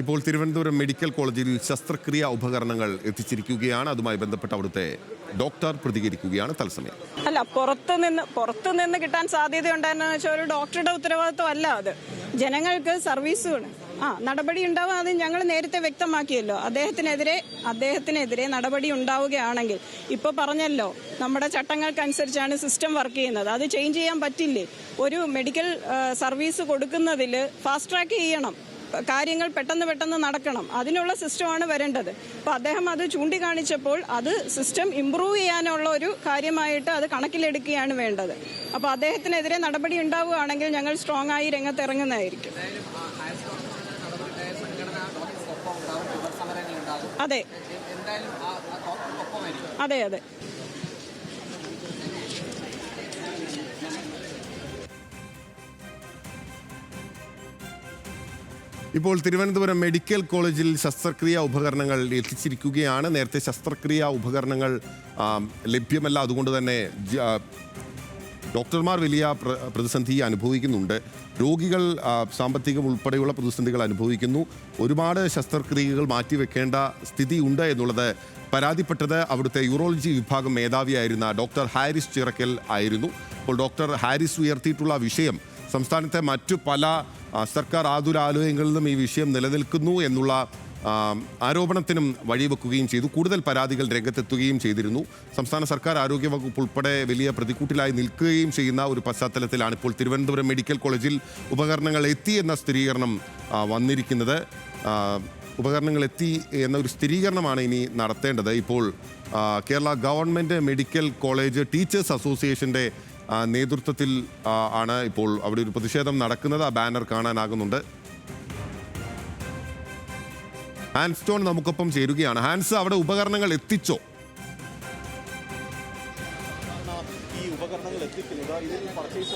ഇപ്പോൾ തിരുവനന്തപുരം മെഡിക്കൽ കോളേജിൽ ശസ്ത്രക്രിയാ ഉപകരണങ്ങൾ എത്തിച്ചിരിക്കുകയാണ്. അതുമായി ബന്ധപ്പെട്ട് അവിടുത്തെ ഡോക്ടർ പ്രതികരിക്കുകയാണ് തത്സമയം. അല്ല പുറത്ത് നിന്ന് പുറത്തു നിന്ന് കിട്ടാൻ സാധ്യതയുണ്ടായെന്ന് വെച്ചാൽ ഒരു ഡോക്ടറുടെ ഉത്തരവാദിത്വം അല്ല അത്. ജനങ്ങൾക്ക് സർവീസുമാണ് ആ നടപടി ഉണ്ടാവുക അത് ഞങ്ങൾ നേരത്തെ വ്യക്തമാക്കിയല്ലോ. അദ്ദേഹത്തിനെതിരെ അദ്ദേഹത്തിനെതിരെ നടപടി ഉണ്ടാവുകയാണെങ്കിൽ ഇപ്പൊ പറഞ്ഞല്ലോ നമ്മുടെ ചട്ടങ്ങൾക്കനുസരിച്ചാണ് സിസ്റ്റം വർക്ക് ചെയ്യുന്നത്. അത് ചേഞ്ച് ചെയ്യാൻ പറ്റില്ലേ? ഒരു മെഡിക്കൽ സർവീസ് കൊടുക്കുന്നതിൽ ഫാസ്റ്റ് ട്രാക്ക് ചെയ്യണം. കാര്യങ്ങൾ പെട്ടെന്ന് പെട്ടെന്ന് നടക്കണം അതിനുള്ള സിസ്റ്റമാണ് വരേണ്ടത് അപ്പൊ അദ്ദേഹം അത് ചൂണ്ടിക്കാണിച്ചപ്പോൾ അത് സിസ്റ്റം ഇംപ്രൂവ് ചെയ്യാനുള്ള ഒരു കാര്യമായിട്ട് അത് കണക്കിലെടുക്കുകയാണ് വേണ്ടത് അപ്പൊ അദ്ദേഹത്തിനെതിരെ നടപടി ഉണ്ടാവുകയാണെങ്കിൽ ഞങ്ങൾ സ്ട്രോങ് ആയി രംഗത്ത് ഇറങ്ങുന്നതായിരിക്കും അതെ അതെ അതെ ഇപ്പോൾ തിരുവനന്തപുരം മെഡിക്കൽ കോളേജിൽ ശസ്ത്രക്രിയാ ഉപകരണങ്ങൾ എത്തിച്ചിരിക്കുകയാണ്. നേരത്തെ ശസ്ത്രക്രിയാ ഉപകരണങ്ങൾ ലഭ്യമല്ല. അതുകൊണ്ട് തന്നെ ഡോക്ടർമാർ വലിയ പ്രതിസന്ധി അനുഭവിക്കുന്നുണ്ട്. രോഗികൾ സാമ്പത്തികം ഉൾപ്പെടെയുള്ള പ്രതിസന്ധികൾ അനുഭവിക്കുന്നു. ഒരുപാട് ശസ്ത്രക്രിയകൾ മാറ്റിവെക്കേണ്ട സ്ഥിതി ഉണ്ട് എന്നുള്ളത് പരാതിപ്പെട്ടത് അവിടുത്തെ യൂറോളജി വിഭാഗം മേധാവിയായിരുന്ന ഡോക്ടർ ഹാരിസ് ചിറക്കൽ ആയിരുന്നു. അപ്പോൾ ഡോക്ടർ ഹാരിസ് ഉയർത്തിയിട്ടുള്ള വിഷയം സംസ്ഥാനത്തെ മറ്റു പല സർക്കാർ നിന്നും ഈ വിഷയം നിലനിൽക്കുന്നു എന്നുള്ള ആരോപണത്തിനും വഴിവെക്കുകയും ചെയ്തു. കൂടുതൽ പരാതികൾ രംഗത്തെത്തുകയും ചെയ്തിരുന്നു. സംസ്ഥാന സർക്കാർ ആരോഗ്യവകുപ്പ് ഉൾപ്പെടെ വലിയ പ്രതിക്കൂട്ടിലായി നിൽക്കുകയും ചെയ്യുന്ന ഒരു പശ്ചാത്തലത്തിലാണ് ഇപ്പോൾ തിരുവനന്തപുരം മെഡിക്കൽ കോളേജിൽ ഉപകരണങ്ങൾ എത്തി എന്ന സ്ഥിരീകരണം വന്നിരിക്കുന്നത്. ഉപകരണങ്ങൾ എത്തി എന്ന ഒരു സ്ഥിരീകരണമാണ് ഇനി നടത്തേണ്ടത്. ഇപ്പോൾ Kerala government medical college teachers അസോസിയേഷന്റെ നേതൃത്വത്തിൽ ആണ് ഇപ്പോൾ അവിടെ ഒരു പ്രതിഷേധം നടക്കുന്നത്. ആ ബാനർ കാണാനാകുന്നുണ്ട്. ഹാൻസ്റ്റോൺ നമുക്കൊപ്പം ചേരുകയാണ്. ഹാൻസ് അവിടെ ഉപകരണങ്ങൾ എത്തിച്ചോ?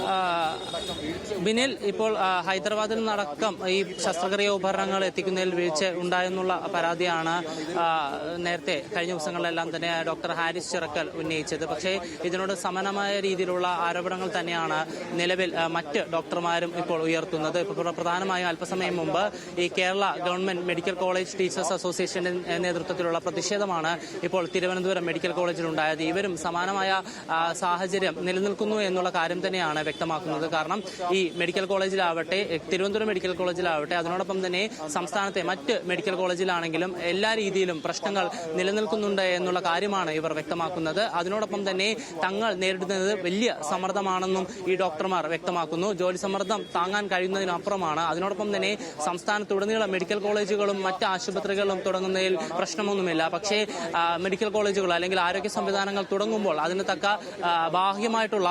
ആ, ബിനിൽ ഇപ്പോൾ ഹൈദരാബാദിൽ നിന്നടക്കം ഈ ശസ്ത്രക്രിയ ഉപകരണങ്ങൾ എത്തിക്കുന്നതിൽ വീഴ്ച ഉണ്ടായെന്നുള്ള പരാതിയാണ് നേരത്തെ കഴിഞ്ഞ ദിവസങ്ങളിലെല്ലാം തന്നെ ഡോക്ടർ ഹാരിസ് ചിറക്കൽ ഉന്നയിച്ചത്. പക്ഷേ ഇതിനോട് സമാനമായ രീതിയിലുള്ള ആരോപണങ്ങൾ തന്നെയാണ് നിലവിൽ മറ്റ് ഡോക്ടർമാരും ഇപ്പോൾ ഉയർത്തുന്നത്. പ്രധാനമായും അല്പസമയം മുമ്പ് ഈ Kerala government medical college teachers അസോസിയേഷന്റെ നേതൃത്വത്തിലുള്ള പ്രതിഷേധമാണ് ഇപ്പോൾ തിരുവനന്തപുരം മെഡിക്കൽ കോളേജിൽ ഉണ്ടായത് ഇവരും സമാനമായ ആ, സാഹചര്യം നിലനിൽക്കുന്നു എന്നുള്ള കാര്യം തന്നെയാണ് വ്യക്തമാക്കുന്നത്. കാരണം ഈ മെഡിക്കൽ കോളേജിലാവട്ടെ തിരുവനന്തപുരം മെഡിക്കൽ കോളേജിലാവട്ടെ അതിനോടൊപ്പം തന്നെ സംസ്ഥാനത്തെ മറ്റ് മെഡിക്കൽ കോളേജിലാണെങ്കിലും എല്ലാ രീതിയിലും പ്രശ്നങ്ങൾ നിലനിൽക്കുന്നുണ്ട് എന്നുള്ള കാര്യമാണ് ഇവർ വ്യക്തമാക്കുന്നത്. അതിനോടൊപ്പം തന്നെ തങ്ങൾ നേരിടുന്നത് വലിയ സമ്മർദ്ദമാണെന്നും ഈ ഡോക്ടർമാർ വ്യക്തമാക്കുന്നു. ജോലി സമ്മർദ്ദം താങ്ങാൻ കഴിയുന്നതിനപ്പുറമാണ്. അതിനോടൊപ്പം തന്നെ സംസ്ഥാനത്തുടനീളം മെഡിക്കൽ കോളേജുകളും മറ്റ് ആശുപത്രികളും തുടങ്ങുന്നതിൽ പ്രശ്നമൊന്നുമില്ല. പക്ഷേ മെഡിക്കൽ കോളേജുകൾ അല്ലെങ്കിൽ ആരോഗ്യ സംവിധാനങ്ങൾ തുടങ്ങുമ്പോൾ അതിന് തക്ക ബാഹ്യമായിട്ടുള്ള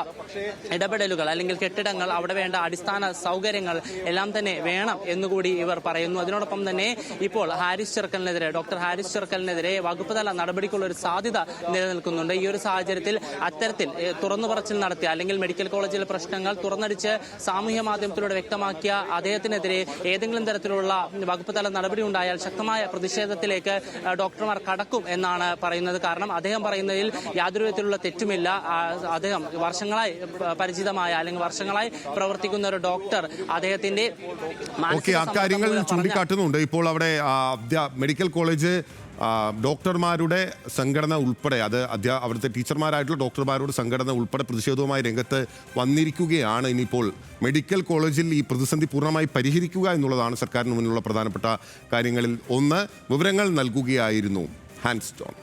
ഇടപെടലുകൾ അല്ലെങ്കിൽ കെട്ടിടങ്ങൾ അവിടെ വേണ്ട അടിസ്ഥാന സൗകര്യങ്ങൾ എല്ലാം തന്നെ വേണം എന്നുകൂടി ഇവർ പറയുന്നു. അതിനോടൊപ്പം തന്നെ ഇപ്പോൾ ഹാരിസ് ചെറുക്കലിനെതിരെ ഡോക്ടർ ഹാരിസ് ചെറുക്കലിനെതിരെ വകുപ്പ് തല നടപടിക്കുള്ള ഒരു സാധ്യത നിലനിൽക്കുന്നുണ്ട്. ഈ ഒരു സാഹചര്യത്തിൽ അത്തരത്തിൽ തുറന്നു പറച്ചിൽ നടത്തിയ അല്ലെങ്കിൽ മെഡിക്കൽ കോളേജിലെ പ്രശ്നങ്ങൾ തുറന്നടിച്ച് സാമൂഹ്യ മാധ്യമത്തിലൂടെ വ്യക്തമാക്കിയ അദ്ദേഹത്തിനെതിരെ ഏതെങ്കിലും തരത്തിലുള്ള വകുപ്പ് തല നടപടി ഉണ്ടായാൽ ശക്തമായ പ്രതിഷേധത്തിലേക്ക് ഡോക്ടർമാർ കടക്കും എന്നാണ് പറയുന്നത്. കാരണം അദ്ദേഹം പറയുന്നതിൽ യാതൊരു വിധത്തിലുള്ള തെറ്റുമില്ല. ആ, അദ്ദേഹം വർഷങ്ങളായി പരിചിതമായ അല്ലെങ്കിൽ വർഷങ്ങളായി പ്രവർത്തിക്കുന്ന ഒരു ഡോക്ടർ. അദ്ദേഹത്തിന്റെ അക്കാര്യങ്ങൾ ചൂണ്ടിക്കാട്ടുന്നുണ്ട്. ഇപ്പോൾ അവിടെ മെഡിക്കൽ കോളേജ് ഡോക്ടർമാരുടെ സംഘടന ഉൾപ്പെടെ അത് അധ്യാ അവിടുത്തെ ടീച്ചർമാരായിട്ടുള്ള ഡോക്ടർമാരുടെ സംഘടന ഉൾപ്പെടെ പ്രതിഷേധവുമായി രംഗത്ത് വന്നിരിക്കുകയാണ്. ഇനിയിപ്പോൾ മെഡിക്കൽ കോളേജിൽ ഈ പ്രതിസന്ധി പൂർണമായി പരിഹരിക്കുക എന്നുള്ളതാണ് സർക്കാരിന് മുന്നിലുള്ള പ്രധാനപ്പെട്ട കാര്യങ്ങളിൽ ഒന്ന്. വിവരങ്ങൾ നൽകുകയായിരുന്നു സ്റ്റോൺ